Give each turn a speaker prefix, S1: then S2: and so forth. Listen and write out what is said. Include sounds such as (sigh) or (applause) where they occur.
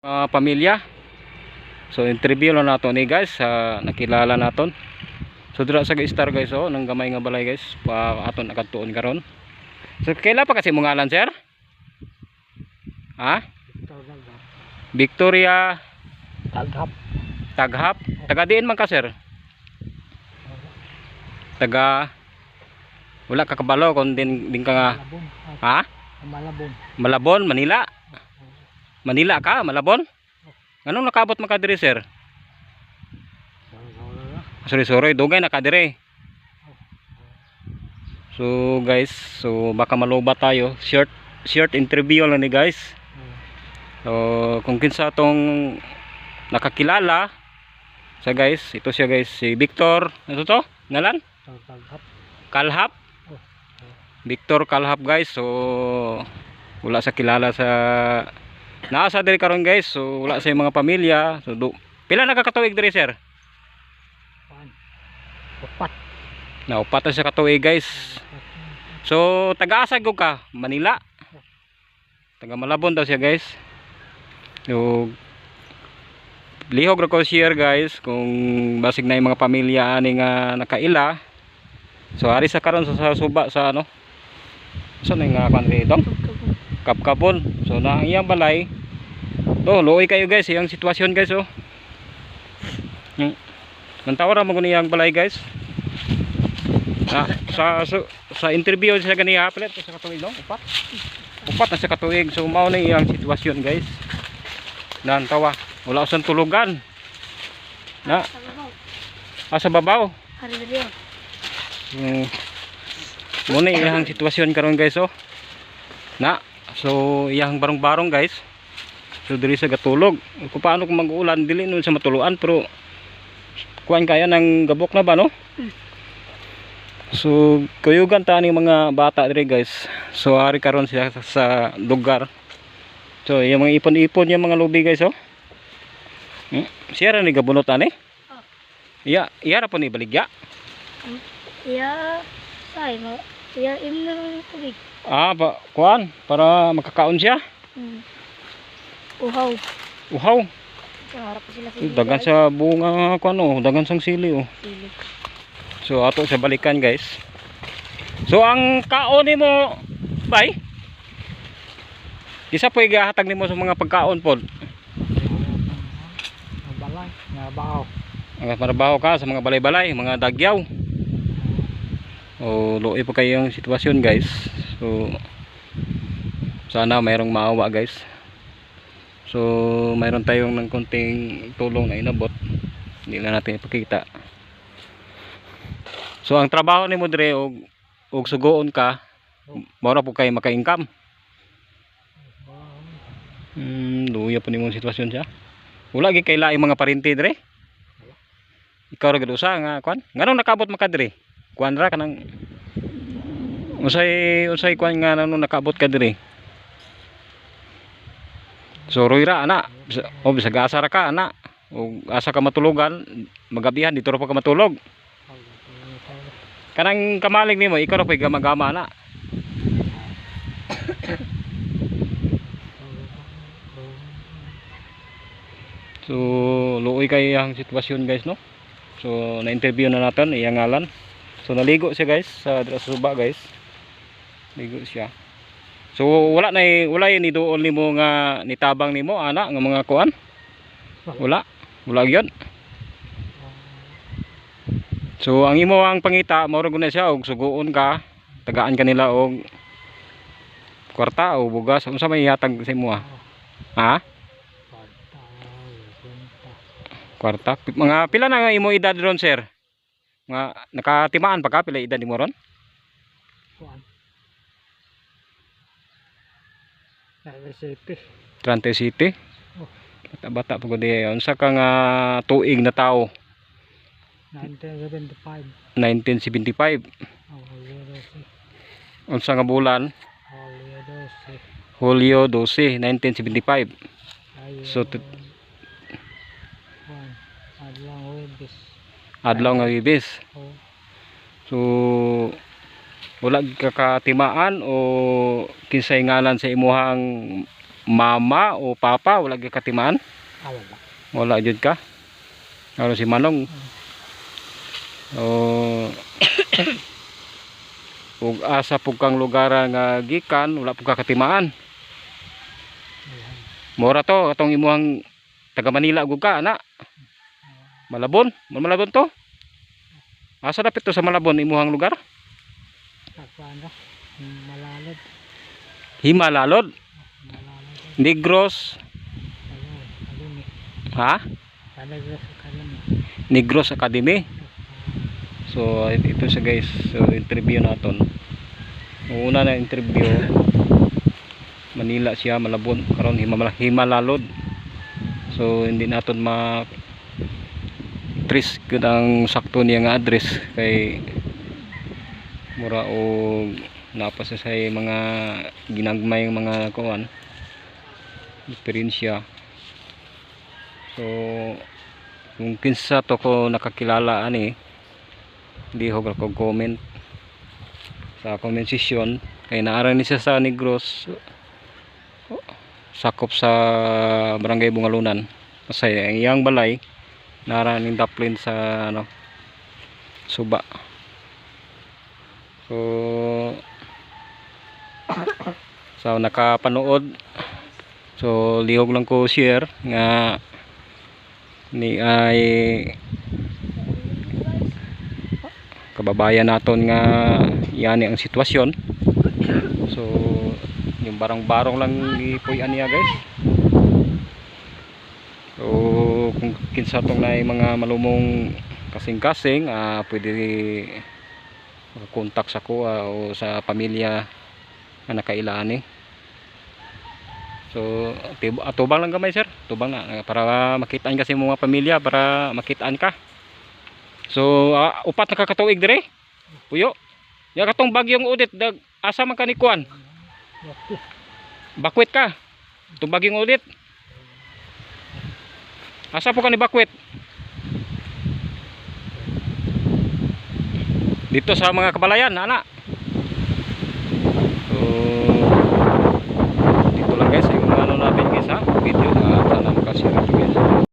S1: mga pamilya. So interview lang nato ni guys sa nakilala naton. So dira sa star guys oh nang gamay nga balay guys pa aton nakadtuon karon. So kaila pa kasi mga sir? Ha? Victoria
S2: Taghap.
S1: Taghap. Taga diin man ka sir? Taga wala ka kabalo kung din, din ka nga ha?
S2: Malabon.
S1: Malabon, Manila. Manila ka, Malabon? Anong nakabot man ka diri sir? Sorry, sorry, dugay na ka diri. So guys, so baka maluba tayo. Short short interview lang ni guys. So kung kinsa tong nakakilala sa guys, ito siya guys, si Victor, ano to? Ngalan?
S2: Taghap.
S1: Kalhap. Victor Kalhap guys. So wala sa kilala sa Naasa diri karon guys. So wala sa mga pamilya. So do, pila nakakatuig diri sir?
S2: Upat.
S1: Na upat na siya katuig guys. So taga-asa gyud ka? Manila. Taga Malabon daw siya guys. So lihog ra ko share guys kung basig na yung mga pamilya ani nga nakaila. So ari sa karon sa, sa suba sa ano? Sa so, nga kan dito? Kapkapon. So na ang iyang balay. To, luoy kayo guys, iyang sitwasyon guys oh. Hmm. Nantawara mo iyang balay guys. Ah, sa, sa sa interview sa ganiya palit sa katuig no? Upat. Upat na sa katuig. So mao na iyang sitwasyon guys. Nantawa. Wala usang tulugan. Na, asa babaw.
S2: Hari diri.
S1: Mm. Muna iyang sitwasyon karon guys oh. Na, so iyang barong-barong guys. So diri sa gatulog. Kung paano kung mag-ulan dili nun sa matuluan pero kuan kaya ng gabok na ba no? So kuyugan ta ni mga bata diri guys. So ari karon siya sa, lugar. So yung mga ipon-ipon yung mga lubi guys oh. Hmm? Siya ra ni gabunot ani?
S2: Oh.
S1: Iya, iya ra po ni baligya.
S2: Ya, say mo. Ya imno ng tubig.
S1: Ah, pa, kuan para makakaon siya.
S2: Hmm. Uhaw.
S1: Uhaw.
S2: Harap ko sila
S1: Dagan sa bunga kuan oh, dagan sang sili oh.
S2: sili.
S1: So ato sa balikan guys. So ang kaon nimo bay? Isa po igahatag nimo sa mga pagkaon pod.
S2: Balay, nga bao.
S1: Ang marabaho ka sa mga balay-balay, mga dagyaw. O luoy pa kayong sitwasyon guys. So sana mayroong maawa guys. So mayroon tayong ng konting tulong na inabot. Hindi na natin ipakita. So ang trabaho ni mo dire og og sugoon ka, mora po kay maka-income. Hmm, luya po nimong sitwasyon siya. Wala gi kay laing mga parinti dire. Ikaw ra gid nga kwan. Nganong nakabot maka dire? Kwan ra kanang Usay usay kwan nga nano nakabot ka dire. So roy ra ana. O bisag asa ra ka ana. O asa ka matulugan, magabihan dito ra pa ka matulog. Kanang kamalig nimo ikaw ra pay gamagama na. So luoy kay ang sitwasyon guys no. So na-interview na natin iyang ngalan. So naligo siya guys sa sa suba guys. Ligo siya. So wala na wala yun iduol nimo nga nitabang nimo ana nga mga kuan. Wala. Wala gyud. So ang imo ang pangita mao na siya og suguon ka, tagaan ka nila og kwarta o bugas unsa may ihatag sa imo ah? Ha? Kwarta. Pi- Mga pila na nga imo edad ron sir? Nga nakatimaan pa ka pila edad nimo ron?
S2: Kuan. Ay, sipi.
S1: 30 City.
S2: Oh.
S1: Bata-bata pa gud diay. Unsa ka nga tuig na tao?
S2: 1975.
S1: 1975.
S2: Oh, Julio 12.
S1: Unsa nga bulan?
S2: Julio 12.
S1: Hulyo 12, 1975.
S2: Ayun.
S1: So, tit-
S2: Kuan.
S1: Adlaw nga Wibis.
S2: Oh.
S1: So wala gid ka katimaan o kinsay ngalan sa imuhang mama o papa wala gyud katimaan
S2: Ah, wala.
S1: wala jud ka? Ano si Manong. O (coughs) ug asa pug kang lugar nga gikan wala pug ka katimaan mora to atong imuhang taga Manila gud ka ana Malabon Mo Malabon to asa dapit to sa Malabon imuhang lugar
S2: Pagpano? Malalod.
S1: Himalalod
S2: Malalod.
S1: Negros
S2: Ano? Kalumi.
S1: ha
S2: sa kalumi.
S1: Negros Academy So it- ito siya guys. So interview naton. Ang una na interview Manila siya Malabon karon Himala Himalalod. So hindi naton ma trace gud ang sakto niya nga address kay mura o napasa sa mga ginagmay mga kuan diferensya. So kung kinsa to ko nakakilala ani lihog ako comment sa comment section. Kay naara ni siya sa Negros sakop sa barangay Bungalunan. Kasi ang iyang balay naara ning daplin sa ano suba. So so nakapanood so lihog lang ko share nga ni ay kababayan naton nga yani ang sitwasyon. So yung barang-barong lang ipuyan niya guys so kung kinsa tong na mga malumong kasing-kasing ah pwede kontak sa ko ah, o sa pamilya na nakailaan eh so tib- atubang lang gamay sir tubang na para makitaan kasi mga pamilya para makitaan ka So, ah, upat na kakatuig dire. Puyo. Ya katong bagyong udit dag asa man kanikuan? Bakwit ka. Itong bagyong udit. Asa po ka ni bakwit? Dito sa mga kabalayan, ana. So, dito lang guys, yung ano natin guys ha, video na sana makasira ito guys.